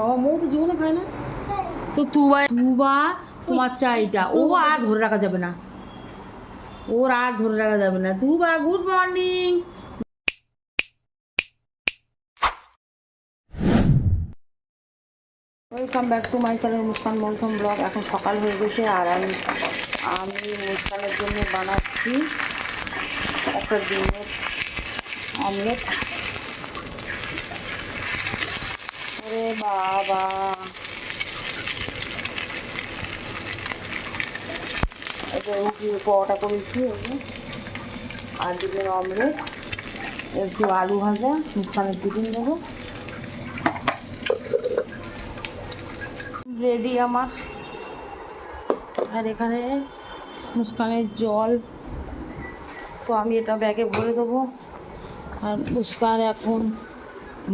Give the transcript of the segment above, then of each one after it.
বাবা মৌ তো জীবনে খায় না। তো তুবা তুবা তোমার চাইটা। ও আর ধরে রাখা যাবে না। ওর আর ধরে রাখা যাবে না। Tuba good morning welcome back to my channel Muskan Mousum vlog এখন সকাল হয়ে গেছে আর আমি আমি মুস্কানের জন্য বানাচ্ছি একটা ডিমের অমলেট ওরে বাবা। এটা রুটি, পরোটা করেছি আর ডিমের অমলেট। একটু আলু ভাজা মুস্কানের টিফিন দেবো। রেডি আমার। আর এখানে মুস্কানের জল। তো আমি এটা ব্যাগে ভরে দেবো। আর মুস্কান এখন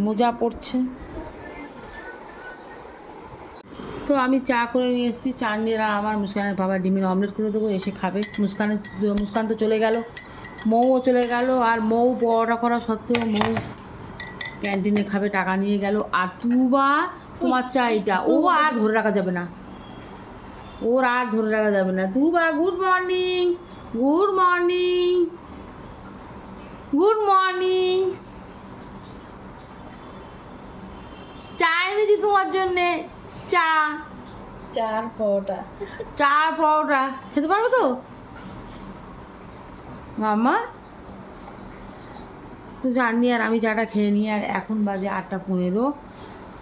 মোজা পড়ছে তো আমি চা করে নিয়ে এসেছি, চা নিয়ে আমার মুস্কানের বাবা ডিমের অমলেট করে দেবো, এসে খাবে। মুস্কানের মুস্কান তো চলে গেল। মৌও চলে গেল, আর মৌ পরোটা করা সত্ত্বেও মৌ ক্যান্টিনে খাবে, টাকা নিয়ে গেল। আর তুবা, তোমার চাইটা ও আর ধরে রাখা যাবে না। ওর আর ধরে রাখা যাবে না। Tuba good morning good morning good morning চা এনেছি তোমার জন্যে। চা। চার ফোটা চা আর পরোটা। খেতে পারবে তো? মামা তো জানি আর আমি চাটা খেয়ে নিই আর এখন বাজে আটটা পনেরো।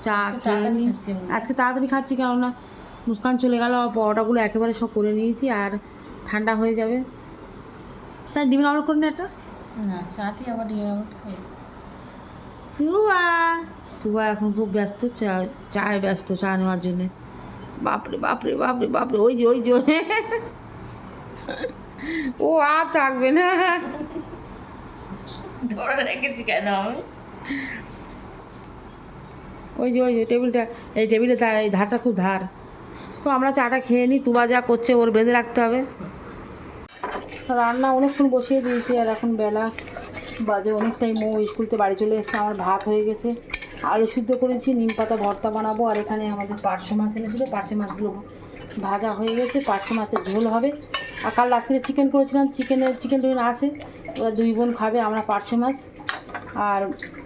চা আজকে খেয়ে নিই। আজকে তাড়াতাড়ি খাচ্ছি কেননা মুস্কান চলে গেল আর পরোটাগুলো একেবারে সব করে নিয়েছি আর ঠান্ডা হয়ে যাবে। চা ডিমের অর্ডার করে না একটা? না চাটি আবার ডিমের আমলেট খাই। তুবা এখন খুব ব্যস্ত, চা, চায় ব্যস্ত চা নেওয়ার জন্যে। বাপরে বাপরে বাপরে বাপরে, ওই যে ওই যে ও আর থাকবে না। ধরে রেখেছি কেন আমি? ওই যে ওই যে, টেবিলটা, এই টেবিলে এই ধারটা খুব ধার। তো আমরা চাটা খেয়ে নিই তুবা যা করছে, ওর বেঁধে রাখতে হবে। রান্না অনেকক্ষণ বসিয়ে দিয়েছি, আর এখন বেলা বাজে অনেকটাই, মৌ স্কুল থেকে বাড়ি চলে এসেছে, আমার ভাত হয়ে গেছে। আলু সিদ্ধ করেছি নিম পাতা ভর্তা বানাবো আর এখানে আমাদের পার্শে মাছ এনেছিলো। পার্শে মাছগুলো ভাজা হয়ে গেছে পার্শে মাছের ঝোল হবে। আর কাল রাত্রে চিকেন করেছিলাম চিকেনের চিকেন টিকেন আছে। ওরা দুই বোন খাবে আমরা পার্শে মাছ। আর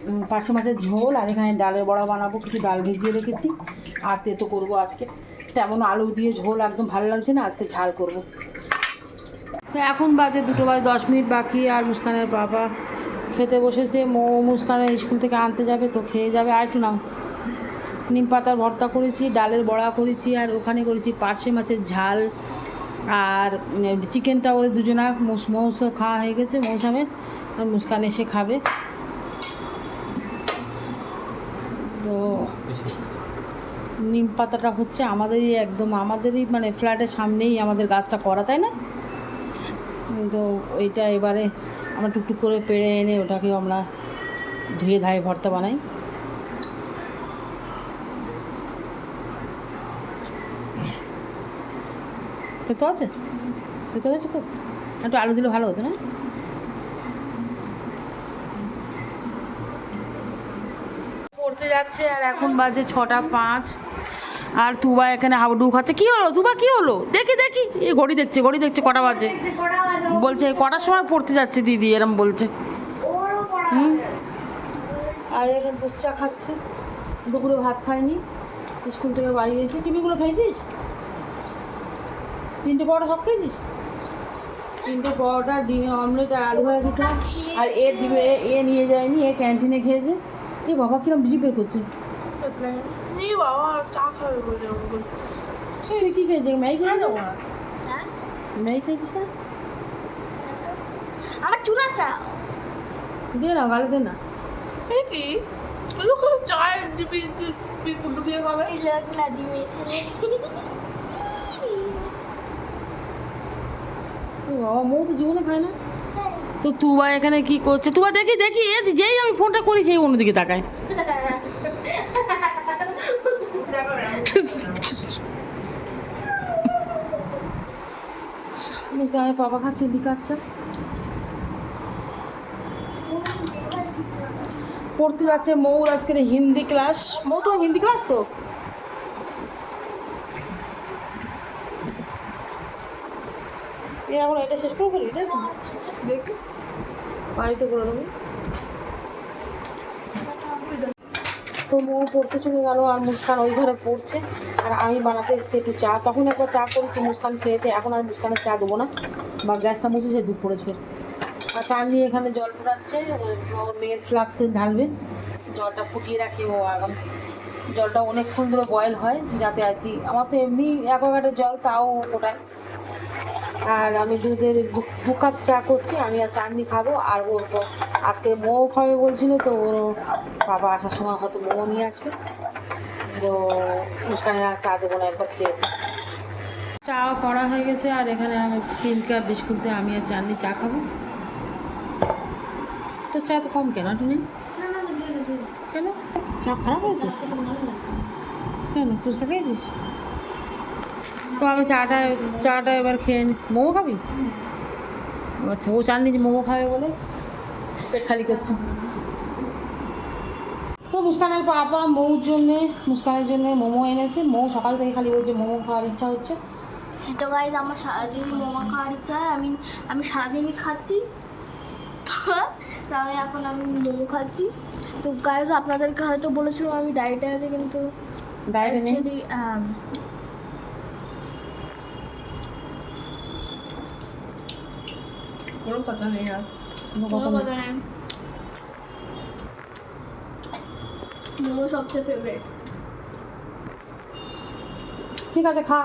উম, পার্শে মাছের ঝোল আর এখানে ডালের বড়া বানাবো কিছু ডাল ভিজিয়ে রেখেছি। আর তেতো করব আজকে। তেমন আলু দিয়ে ঝোল একদম ভালো লাগছে না আজকে ঝাল করব। এখন বাজে দুটো বাজে দশ মিনিট বাকি আর মুস্কানের বাবা খেতে বসেছে, মো মুস্কানের স্কুল থেকে আনতে যাবে, তো খেয়ে যাবে। আর একটু নাও। নিম পাতার ভর্তা করেছি, ডালের বড়া করেছি, আর ওখানে করেছি পার্শে মাছের ঝাল। আর চিকেনটা ওদের দুজনা মৌস- মৌস খাওয়া হয়ে গেছে মৌসামের আর মুস্কান এসে খাবে। তো নিম পাতাটা হচ্ছে আমাদেরই, একদম আমাদেরই মানে ফ্ল্যাটের সামনেই আমাদের গাছটা করা, তাই না? উম, তো ওইটা এবারে আমরা টুকটুক করে পেড়ে এনে ওটাকে আমরা ধুয়ে ধায়ে ভর্তা বানাই। তেতো আছে? তেতো আছে খুব। একটু আলু দিলে ভালো হতো না? পড়তে যাচ্ছে আর এখন বাজে ছটা পাঁচ। আর তুবা এখানে হাবুডু খাচ্ছে। কি হলো? তুবা, কি হলো? দেখি দেখি। এই ঘড়ি দেখছে ঘড়ি দেখছে, কটা বাজে? বলছে, কটার সময় পড়তে যাচ্ছে দিদি, এরম বলছে। হুম? আর এখানে দুধ চা খাচ্ছে। দুপুরে ভাত খায়নি। স্কুল থেকে বাড়ি এসে টিফিনগুলো খেয়েছিস? তিনটে পরোটা সব খেয়েছিস? তিনটে পরোটা ডিমের অমলেট, আর আলু ভাজা দিয়েছিলাম আর এ ডিমে এ- এ নিয়ে যায়নি, এ ক্যান্টিনে খেয়েছে। এ বাবা, কিরম বিজি বের করছে। নি বাবা চা খাবে বলে তুই কি খেয়েছিস ম্যাগি খেয়েছিস ম্যাগি খেয়েছিস না আমার চুলা চা দে না গালে দে না এই কি লোক চায়ের ডুবিয়ে খাবে না ডিমে বাবা মৌ তো জীবনে খায় না তো তুবা এখানে কি করছে তুবা দেখি দেখি এ যেই আমি ফোনটা করি সেই অন্যদিকে তাকায় গায়ে পাপা খাচ্ছে। লিকাচ্ছে পড়তে যাচ্ছে মৌর আজকের হিন্দি ক্লাস। মৌ তো হিন্দি ক্লাস তো? এখন এটা শেষ করে ফেলি, তাই তো? দেখি। বাড়িতে করে দেবো। তো মৌ পড়তে চলে গেল আর মুস্কান ওই ঘরে পড়ছে। আর আমি বানাতে এসেছি একটু চা। তখন একবার চা করেছি, মুস্কান খেয়েছে। এখন আর মুস্কানের চা দেবো না। বা গ্যাসটা মুছে সে দুধ পড়েছে আর চা নিয়ে এখানে জল ফোটাচ্ছে ওর মেয়ের ফ্লাক্সে ঢালবে। জলটা ফুটিয়ে রাখে ও আগাম। জলটা অনেকক্ষণ ধরে বয়েল হয়, যাতে আর কি। আমার তো এমনি অ্যাকোয়াগার্ডের জল, তাও ও ফোটায়। আর আমি দুধের দু- কাপ চা করছি, আমি আর চাটনি খাব, আর ওর আজকে মোমো খাবে বলছিল, তো ওর বাবা আসার সময় হয়তো মোমো নিয়ে আসবে। তো মুস্কানের আর চা দেবো না, একবার খেয়েছে। চা করা হয়ে গেছে, আর এখানে আমি তিন কাপ বিস্কুট দিয়ে আমি আর চাটনি চা খাব। তো চা তো কম কেন তুমি কেন? চা খারাপ হয়েছে? কেন, ফুচকা খেয়েছিস? তো আমি চাটা চাটা এবার খেয়ে নি। মোমো খাবি? আচ্ছা ও চাননি যে মোমো খাবে বলে? পেট খালি করছে। তো মুস্কানের পাপা মৌর জন্যে মুস্কানের জন্য মোমো এনেছে। মৌ সকাল থেকে খালি বলছে মোমো খাওয়ার ইচ্ছা হচ্ছে। তো গাইজ আমার সারাদিন মোমো খাওয়ার ইচ্ছা হয়। আমি আমি সারাদিনই খাচ্ছি। আমি এখন আমি মোমো খাচ্ছি। তো গাইজ আপনাদেরকে হয়তো বলেছিলাম আমি ডায়েটে আছি কিন্তু ডায়েটে কোনো কথা নেই আর কোনো কথা। নেই। মোমো সবচেয়ে ফেভারিট ঠিক আছে খা।